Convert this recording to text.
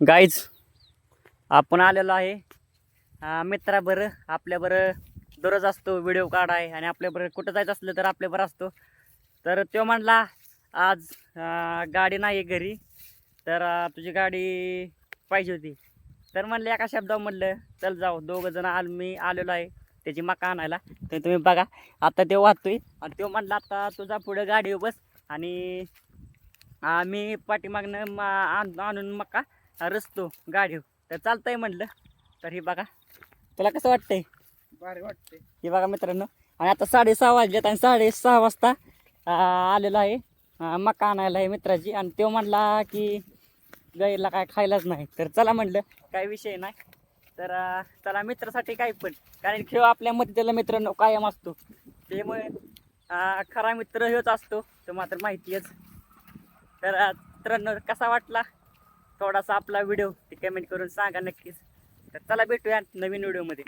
Guys आपण आलेलो आहे. अं, मित्राबरं आपल्याबरं दररोज असतो व्हिडिओ काढाय आणि आपल्याबरोबर कुठं जायचं असलं तर आपल्याबरोबर असतो. तर तो म्हणला आज गाडी नाही आहे घरी तर तुझी गाडी पाहिजे होती. तर म्हणलं एका शब्दावर म्हणलं चल जाऊ दोघं जण आल मी आलेलो आहे त्याची मका आणायला. तर तुम्ही बघा आता ते वाहतोय आणि तो म्हणला आता तुझा पुढं गाडी बस आणि मी पाठीमागनं मा आण- आणून मका रचतो गाडी तर चालतंय म्हणलं तर हे बघा. तुला कसं वाटतंय? भारी वाटते हे बघा मित्रांनो. आणि आता साडेसहा वाजलेत आणि साडेसहा वाजता आलेलो आहे. मका आणायला आहे मित्राची. आणि तो म्हणला की गाईला काय खायलाच नाही. तर चला म्हणलं काय विषय नाही. तर चला मित्रासाठी काय पण. कारण खेळ आपल्यामध्ये त्याला मित्रांनो कायम असतो. त्यामुळे खरा मित्र हेच असतो. तो मात्र माहिती आहेच तर मित्रांनो कसा वाटला? थोडासा आपला व्हिडिओ ते कमेंट करून सांगा नक्कीच. तर चला भेटूया नवीन व्हिडिओमध्ये.